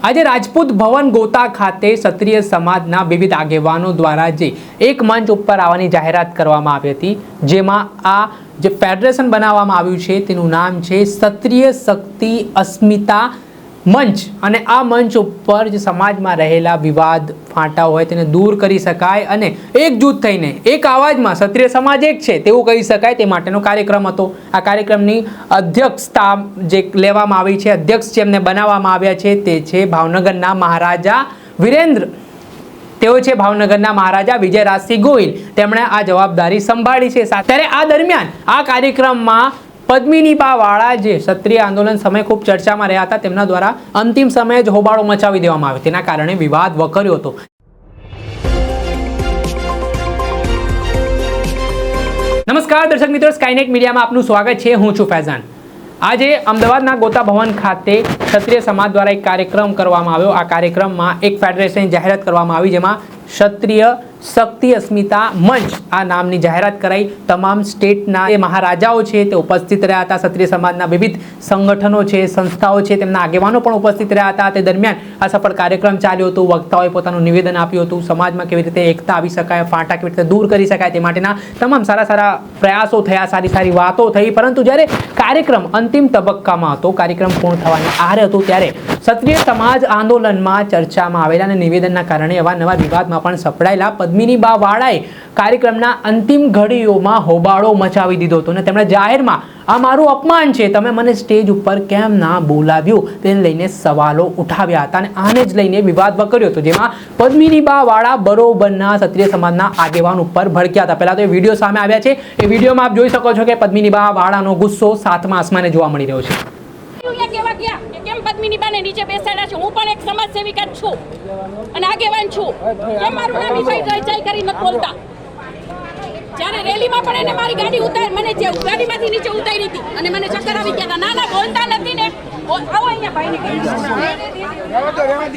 આજે રાજપૂત ભવન ગોતા ખાતે ક્ષત્રિય સમાજના વિવિધ આગેવાનો દ્વારા જે એક મંચ ઉપર આવવાની જાહેરાત કરવામાં આવી હતી, જેમાં આ જે ફેડરેશન બનાવવામાં આવ્યું છે, તેનું નામ છે ક્ષત્રિય શક્તિ અસ્મિતા મંચ અને આ મંચ ઉપર જે સમાજમાં રહેલા વિવાદ, ફાંટા હોય તેને દૂર કરી શકાય અને એકજૂથ થઈને, એક અવાજમાં ક્ષત્રિય સમાજ એક છે તેવું કહી શકાય તે માટેનો કાર્યક્રમ હતો. આ કાર્યક્રમની અધ્યક્ષતા જે લેવામાં આવી છે, અધ્યક્ષ જેમને બનાવવામાં આવ્યા છે તે છે ભાવનગરના મહારાજા વિરેન્દ્ર. તેઓ છે ભાવનગરના મહારાજા વિજયરાજસિંહ ગોહિલ. તેમણે આ જવાબદારી સંભાળી છે ત્યારે આ દરમિયાન આ કાર્યક્રમમાં પદ્મિની બા વાળા જે ક્ષત્રિય આંદોલન સમયે ખૂબ ચર્ચામાં રહ્યા હતા, તેમના દ્વારા અંતિમ સમયે જ હોબાળો મચાવી દેવામાં આવ્યો. તેના કારણે વિવાદ વકર્યો હતો. નમસ્કાર દર્શક મિત્રો સ્કાયનેટ મીડિયામાં આપનું સ્વાગત છે. હું છું ફૈઝાન. આજે અમદાવાદના ગોતા ભવન ખાતે ક્ષત્રિય સમાજ દ્વારા એક કાર્યક્રમ કરવામાં આવ્યો. આ કાર્યક્રમમાં એક ફેડરેશનની જાહેરાત કરવામાં આવી, જેમાં ક્ષત્રિય શક્તિ અસ્મિતા મંચ. આ નામની જાહેરાત કરાઈ. તમામ સ્ટેટના જે મહારાજાઓ છે તે ઉપસ્થિત રહ્યા હતા. ક્ષત્રિય સમાજના વિવિધ સંગઠનો છે, સંસ્થાઓ છે, તેમના આગેવાનો પણ ઉપસ્થિત રહ્યા હતા. તે દરમિયાન આ સફળ કાર્યક્રમ ચાલ્યો હતો. વક્તાઓએ પોતાનું નિવેદન આપ્યું હતું. સમાજમાં કેવી રીતે એકતા આવી શકાય, ફાંટા કેવી રીતે દૂર કરી શકાય તે માટેના તમામ સારા સારા પ્રયાસો થયા, સારી સારી વાતો થઈ. પરંતુ જ્યારે કાર્યક્રમ અંતિમ તબક્કામાં હતો, કાર્યક્રમ પૂર્ણ થવાની આરે હતું, ત્યારે ક્ષત્રિય સમાજ આંદોલનમાં ચર્ચામાં આવેલા અને નિવેદનના કારણે અવારનવાર વિવાદમાં પણ સપડાયેલા પદ્મિની બા વાળાએ કાર્યક્રમના અંતિમ ઘડીઓમાં હોબાળો મચાવી દીધો હતો અને તેમણે જાહેરમાં, આ મારું અપમાન છે, તમે મને સ્ટેજ ઉપર કેમ ના બોલાવ્યું? તેને લઈને સવાલો ઉઠાવ્યા હતા અને આને જ લઈને વિવાદ વકર્યો હતો, જેમાં પદ્મિની બા વાળા બરોબરના ક્ષત્રિય સમાજના આગેવાન ઉપર ભડક્યા હતા. પહેલાં તો એ વીડિયો સામે આવ્યા છે. એ વિડીયોમાં આપ જોઈ શકો છો કે પદ્મિની બા વાળાનો ગુસ્સો સાતમા આસમાને જોવા મળી રહ્યો છે. કે કેમ પદ્મિની બાને નીચે બેસાડ્યા છે હું પણ એક સમાજ સેવિકા છું અને આગેવાન છું કેમ મારું નામ ઈભાઈ જયચાઈ કરી નથી બોલતા જ્યારે રેલીમાં પણ એને મારી ગાડી ઉતાર મને જે ગાડીમાંથી નીચે ઉતારી હતી અને મને ચક્કર આવી ગયા હતા ના ના બોલતા નથી ને આવો અહીંયા ભાઈને ઉતારી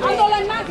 આંદોલનમાં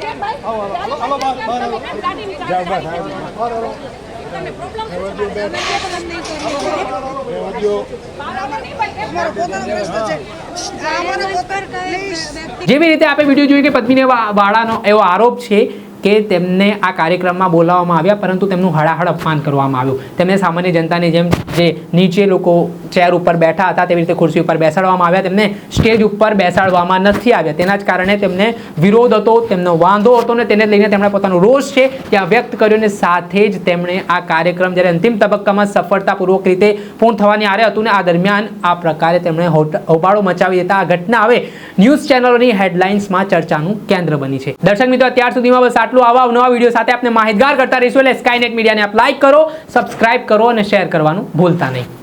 જેવી રીતે આપણે વીડિયો જોયું કે પત્નીને વાળાનો એવો આરોપ છે કે તેમને આ કાર્યક્રમમાં બોલાવવામાં આવ્યા, પરંતુ તેમનું હળાહળ અપમાન કરવામાં આવ્યું. તેમને સામાન્ય જનતાની જેમ જે નીચે લોકો ચેર ઉપર બેઠા હતા, તેવી રીતે ખુરશી ઉપર બેસાડવામાં આવ્યા. તેમને સ્ટેજ ઉપર બેસાડવામાં નથી આવ્યા. તેના જ કારણે તેમને વિરોધ હતો, તેમનો વાંધો હતો ને તેને લઈને તેમણે પોતાનો રોષ છે ત્યાં વ્યક્ત કર્યો અને સાથે જ તેમણે આ કાર્યક્રમ જ્યારે અંતિમ તબક્કામાં સફળતાપૂર્વક રીતે પૂર્ણ થવાની આરે હતું ને આ દરમિયાન આ પ્રકારે તેમણે હોબાળો મચાવી દેતા આ ઘટના હવે ન્યૂઝ ચેનલોની હેડલાઇન્સમાં ચર્ચાનું કેન્દ્ર બની છે. દર્શક મિત્રો, અત્યાર સુધીમાં બસ આટલું આવા નવા વીડિયો સાથે આપણે માહિતગાર કરતા રહીશું. એટલે સ્કાયનેટ મીડિયાને આપ લાઇક કરો સબસ્ક્રાઇબ કરો અને શેર કરવાનું ભૂલતા નહીં.